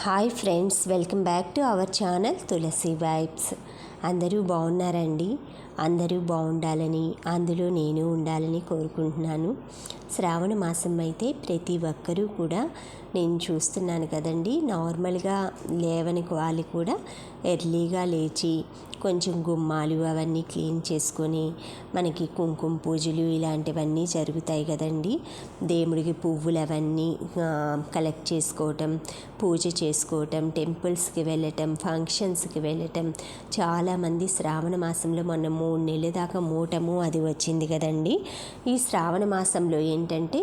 Hi friends welcome back to our channel Tulasi vibes. అందరూ బాగున్నారండి? అందరూ బాగుండాలని అందులో నేను ఉండాలని కోరుకుంటున్నాను. శ్రావణ మాసం అయితే ప్రతి ఒక్కరూ కూడా నేను చూస్తున్నాను కదండి. నార్మల్గా లేవని వాళ్ళు కూడా ఎర్లీగా లేచి కొంచెం గుమ్మాలు అవన్నీ క్లీన్ చేసుకొని మనకి కుంకుమ పూజలు ఇలాంటివన్నీ జరుగుతాయి కదండి. దేవుడికి పువ్వులు అవన్నీ కలెక్ట్ చేసుకోవటం పూజ చేసుకోవటం టెంపుల్స్కి వెళ్ళటం ఫంక్షన్స్కి వెళ్ళటం. చాలామంది శ్రావణ మాసంలో మొన్న మూడు నెలల దాకా మూటము అది వచ్చింది కదండి. ఈ శ్రావణ మాసంలో ఏంటంటే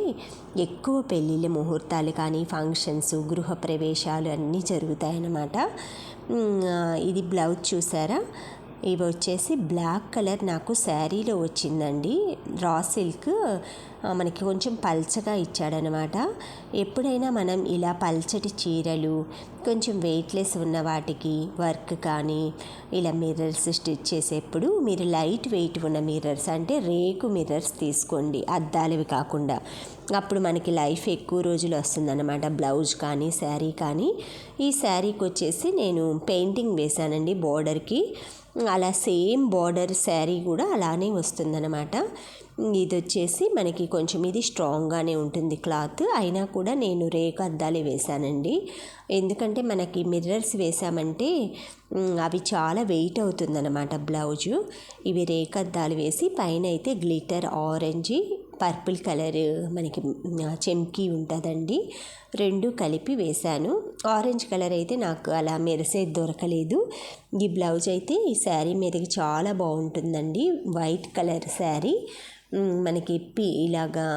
ఎక్కువ పెళ్ళిళ్ళ ముహూర్తాలు కానీ ఫంక్షన్స్ గృహప్రవేశాలు అన్నీ జరుగుతాయన్నమాట. ఇది బ్లౌజ్ చూసారా? ఇవి వచ్చేసి బ్లాక్ కలర్ నాకు శారీలో వచ్చిందండి. రా సిల్క్ మనకి కొంచెం పల్చగా ఇచ్చాడనమాట. ఎప్పుడైనా మనం ఇలా పల్చటి చీరలు కొంచెం వెయిట్లెస్ ఉన్న వాటికి వర్క్ కానీ ఇలా మిర్రర్స్ స్టిచ్ చేసేప్పుడు మీరు లైట్ వెయిట్ ఉన్న మిర్రర్స్ అంటే రేకు మిర్రర్స్ తీసుకోండి అద్దాలవి కాకుండా. అప్పుడు మనకి లైఫ్ ఎక్కువ రోజులు వస్తుందన్నమాట బ్లౌజ్ కానీ శారీ కానీ. ఈ శారీకి వచ్చేసి నేను పెయింటింగ్ వేశానండి బోర్డర్కి. అలా సేమ్ బార్డర్ శారీ కూడా అలానే వస్తుందన్నమాట. ఇది వచ్చేసి మనకి కొంచెం ఇది స్ట్రాంగ్గానే ఉంటుంది క్లాత్. అయినా కూడా నేను రేకు అద్దాలే వేశానండి. ఎందుకంటే మనకి మిర్రర్స్ వేసామంటే అవి చాలా వెయిట్ అవుతుందన్నమాట బ్లౌజు. ఇవి రేకద్దాలు వేసి పైన అయితే గ్లిటర్ ఆరెంజ్ పర్పుల్ కలర్ మనకి చెంకి ఉంటుందండి. రెండు కలిపి వేశాను. ఆరెంజ్ కలర్ అయితే నాకు అలా మెరిసే దొరకలేదు. ఈ బ్లౌజ్ అయితే ఈ శారీ మీదకి చాలా బాగుంటుందండి. White colour sari. మనకి పి ఇలాగా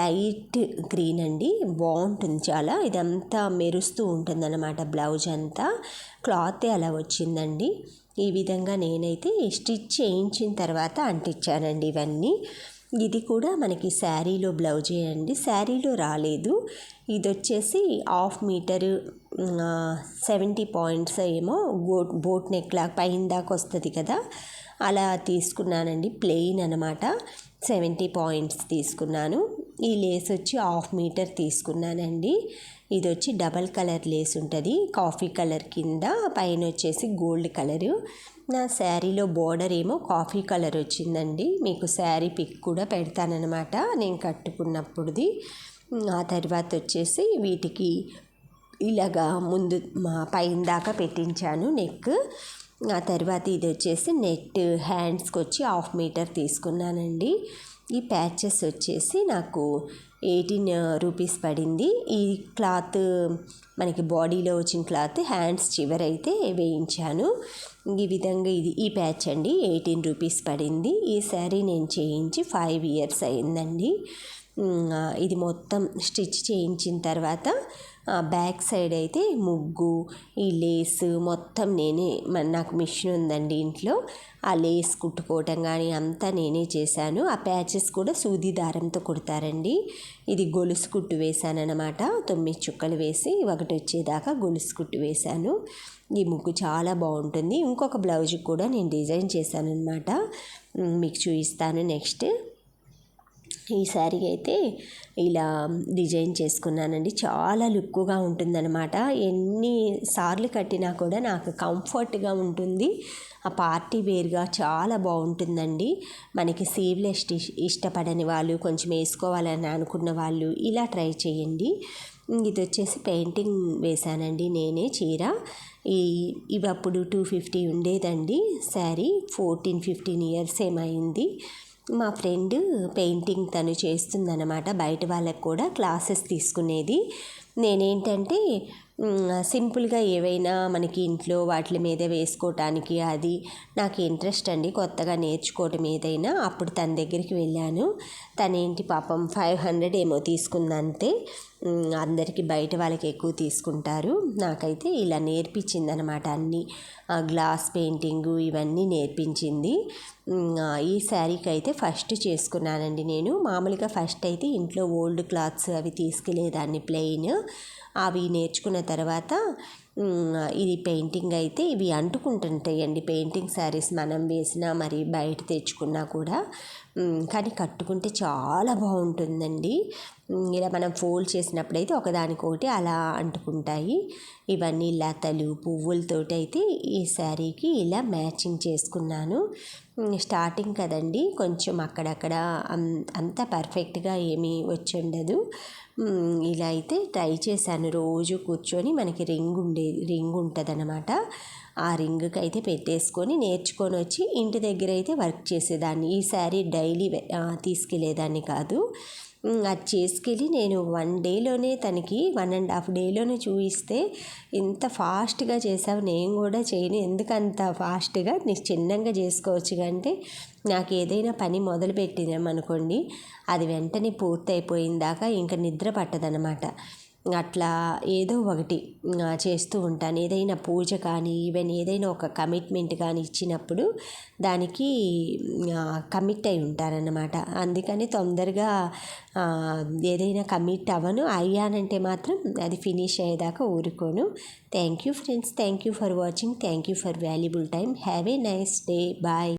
లైట్ గ్రీన్ అండి. బాగుంటుంది చాలా. ఇదంతా మెరుస్తూ ఉంటుందన్నమాట బ్లౌజ్ అంతా. క్లాతే అలా వచ్చిందండి. ఈ విధంగా నేనైతే స్టిచ్ చేయించిన తర్వాత అంటించానండి ఇవన్నీ. ఇది కూడా మనకి శారీలో బ్లౌజ్ అండి. శారీలో రాలేదు. ఇది వచ్చేసి హాఫ్ మీటరు సెవెంటీ పాయింట్స్ ఏమో బోట్ బోట్ నెక్ లాగా పైన దాకా వస్తుంది కదా. అలా తీసుకున్నానండి. ప్లెయిన్ అనమాట సెవెంటీ పాయింట్స్ తీసుకున్నాను. ఈ లేస్ వచ్చి హాఫ్ మీటర్ తీసుకున్నానండి. ఇది వచ్చి డబల్ కలర్ లేస్ ఉంటుంది. కాఫీ కలర్ కింద పైన వచ్చేసి గోల్డ్ కలరు. నా శారీలో బోర్డర్ ఏమో కాఫీ కలర్ వచ్చిందండి. మీకు శారీ పిక్ కూడా పెడతానమాట నేను కట్టుకున్నప్పుడుది. ఆ తర్వాత వచ్చేసి వీటికి ఇలాగా ముందు మా పైన దాకా పెట్టించాను నెక్. ఆ తర్వాత ఇది వచ్చేసి నెట్ హ్యాండ్స్కి వచ్చి హాఫ్ మీటర్ తీసుకున్నానండి. ఈ ప్యాచెస్ వచ్చేసి నాకు ఎయిటీన్ రూపీస్ పడింది. ఈ క్లాత్ మనకి బాడీలో వచ్చిన క్లాత్ హ్యాండ్స్ చివరైతే వేయించాను. ఈ విధంగా ఇది ఈ ప్యాచ్ అండి ఎయిటీన్ రూపీస్ పడింది. ఈ శారీ నేను చేయించి ఫైవ్ ఇయర్స్ అయిందండి. ఇది మొత్తం స్టిచ్ చేయించిన తర్వాత బ్యాక్ సైడ్ అయితే ముగ్గు ఈ లేస్ మొత్తం నేనే నాకు మిషన్ ఉందండి ఇంట్లో. ఆ లేస్ కుట్టుకోవటం కానీ అంతా నేనే చేశాను. ఆ ప్యాచెస్ కూడా సూది దారంతో కుడతారండి. ఇది గొలుసు కుట్టు వేశానన్నమాట. తొమ్మిది చుక్కలు వేసి ఒకటి వచ్చేదాకా గొలుసు కుట్టు వేశాను. ఈ ముగ్గు చాలా బాగుంటుంది. ఇంకొక బ్లౌజ్ కూడా నేను డిజైన్ చేశాను అనమాట మీకు చూపిస్తాను నెక్స్ట్. ఈ శారీ అయితే ఇలా డిజైన్ చేసుకున్నానండి. చాలా లుక్గా ఉంటుందన్నమాట. ఎన్నిసార్లు కట్టినా కూడా నాకు కంఫర్ట్గా ఉంటుంది. ఆ పార్టీ వేర్గా చాలా బాగుంటుందండి. మనకి సీవ్లెస్ ఇష్టపడని వాళ్ళు కొంచెం వేసుకోవాలని అనుకున్న వాళ్ళు ఇలా ట్రై చేయండి. ఇది వచ్చేసి పెయింటింగ్ వేశానండి నేనే చీర. ఈ ఇవి అప్పుడు టూ ఫిఫ్టీ ఉండేదండి శారీ. ఫోర్టీన్ ఫిఫ్టీన్ ఇయర్స్ ఏమైంది మా ఫ్రెండ్ పెయింటింగ్ తను చేస్తుందన్నమాట. బయట వాళ్ళకు కూడా క్లాసెస్ తీసుకునేది. నేనేంటంటే సింపుల్గా ఏవైనా మనకి ఇంట్లో వాటి మీద వేసుకోవటానికి అది నాకు ఇంట్రెస్ట్ అండి. కొత్తగా నేర్చుకోవటం ఏదైనా అప్పుడు తన దగ్గరికి వెళ్ళాను. తనేంటి పాపం ఫైవ్ హండ్రెడ్ ఏమో తీసుకుందంతే. అందరికీ బయట వాళ్ళకి ఎక్కువ తీసుకుంటారు. నాకైతే ఇలా నేర్పించింది అనమాట అన్నీ గ్లాస్ పెయింటింగు ఇవన్నీ నేర్పించింది. ఈ శారీకి అయితే ఫస్ట్ చేసుకున్నానండి నేను. మామూలుగా ఫస్ట్ అయితే ఇంట్లో ఓల్డ్ క్లాత్స్ అవి తీసుకెళ్ళేదాన్ని ప్లెయిన్. అవి నేర్చుకున్న తర్వాత ఇది పెయింటింగ్ అయితే ఇవి అంటుకుంటుంటాయండి. పెయింటింగ్ శారీస్ మనం వేసినా మరి బయట తెచ్చుకున్నా కూడా కానీ కట్టుకుంటే చాలా బాగుంటుందండి. ఇలా మనం ఫోల్డ్ చేసినప్పుడైతే ఒకదానికొకటి అలా అంటుకుంటాయి. ఇవన్నీ లతలు పువ్వులతోటి అయితే ఈ శారీకి ఇలా మ్యాచింగ్ చేసుకున్నాను. స్టార్టింగ్ కదండి కొంచెం అక్కడక్కడ అం- అంత పర్ఫెక్ట్గా ఏమీ వచ్చి ఉండదు ఇలా అయితే ట్రై చేశాను. రోజు కూర్చొని మనకి రింగ్ ఉండేది రింగ్ ఉంటుంది ఆ రింగ్కి అయితే పెట్టేసుకొని నేర్చుకొని వచ్చి ఇంటి దగ్గర అయితే వర్క్ చేసేదాన్ని. ఈ శారీ డైలీ తీసుకెళ్ళేదాన్ని కాదు. అది చేసుకెళ్ళి నేను వన్ డేలోనే తనకి వన్ అండ్ హాఫ్ డేలోనే చూపిస్తే ఇంత ఫాస్ట్గా చేసావు నేను కూడా చేయను. ఎందుకంత ఫాస్ట్గా? నీకు చిన్నగా చేసుకోవచ్చు అంటే నాకు ఏదైనా పని మొదలు పెట్టినామనుకోండి అది వెంటనే పూర్తి దాకా ఇంకా నిద్ర పట్టదనమాట అట్లా ఏదో ఒకటి చేస్తూ ఉంటాను. ఏదైనా పూజ కానీ ఈవెన్ ఏదైనా ఒక కమిట్మెంట్ కానీ ఇచ్చినప్పుడు దానికి కమిట్ అయి ఉంటారన్నమాట. అందుకని తొందరగా ఏదైనా కమిట్ అవ్వను. అయ్యానంటే మాత్రం అది ఫినిష్ అయ్యేదాకా ఊరుకోను. Thank you friends. Thank you for watching. Thank you for valuable time. Have a nice day. Bye.